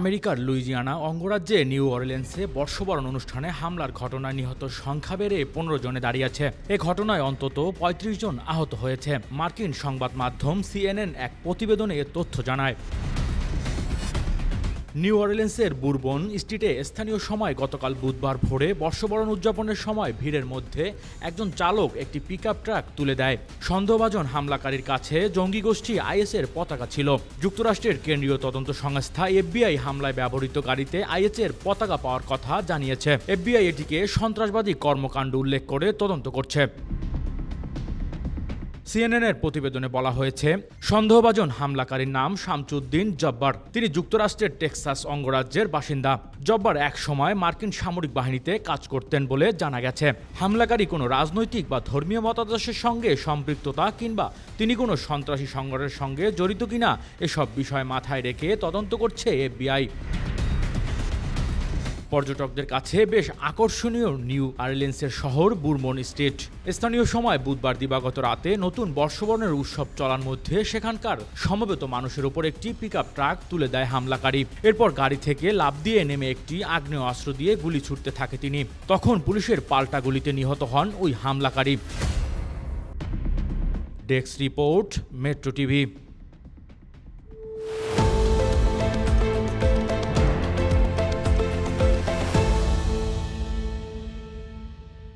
আমেরিকার Louisiana অঙ্গরাজ্যে new অরলেন্সে বর্ষবরণ অনুষ্ঠানে হামলার ঘটনায় নিহত সংখ্যা বেড়ে পনেরো জনে দাঁড়িয়েছে। এ ঘটনায় অন্তত ৩৫ জন আহত হয়েছে। মার্কিন সংবাদ মাধ্যম সিএনএন এক প্রতিবেদনে তথ্য জানায়। নিউ অরলেন্সের বুরবন স্ট্রিটে স্থানীয় সময় গতকাল বুধবার ভোরে বর্ষবরণ উদযাপনের সময় ভিড়ের মধ্যে একজন চালক একটি পিকআপ ট্রাক তুলে দেয়। সন্দেহভাজন হামলাকারীর কাছে জঙ্গি গোষ্ঠী আইএসের পতাকা ছিল। যুক্তরাষ্ট্রের কেন্দ্রীয় তদন্ত সংস্থা এফবিআই হামলায় ব্যবহৃত গাড়িতে আইএসের পতাকা পাওয়ার কথা জানিয়েছে। এফবিআই এটিকে সন্ত্রাসবাদী কর্মকাণ্ড উল্লেখ করে তদন্ত করছে। সিএনএনের প্রতিবেদনে বলা হয়েছে, সন্দেহভাজন হামলাকারীর নাম শামচুদ্দিন জব্বার। তিনি যুক্তরাষ্ট্রের টেক্সাস অঙ্গরাজ্যের বাসিন্দা। জব্বার এক সময় মার্কিন সামরিক বাহিনীতে কাজ করতেন বলে জানা গেছে। হামলাকারী কোনো রাজনৈতিক বা ধর্মীয় মতাদর্শের সঙ্গে সম্পৃক্ততা কিংবা তিনি কোনো সন্ত্রাসী সংগঠনের সঙ্গে জড়িত কিনা, এসব বিষয় মাথায় রেখে তদন্ত করছে এফবিআই। পর্যটকদের কাছে বেশ আকর্ষণীয় নিউ আর্লেন্সের শহর বুরমন স্টেট স্থানীয় সময় বুধবার দিবাগত রাতে নতুন বর্ষবরণের উৎসব চলার মধ্যে সেখানকার সমবেত মানুষের উপর একটি পিকআপ ট্রাক তুলে দেয় হামলাকারী। এরপর গাড়ি থেকে লাফ দিয়ে নেমে একটি আগ্নেয় অস্ত্র দিয়ে গুলি ছুটতে থাকে তিনি। তখন পুলিশের পাল্টা গুলিতে নিহত হন ওই হামলাকারী। Desk report, metro TV.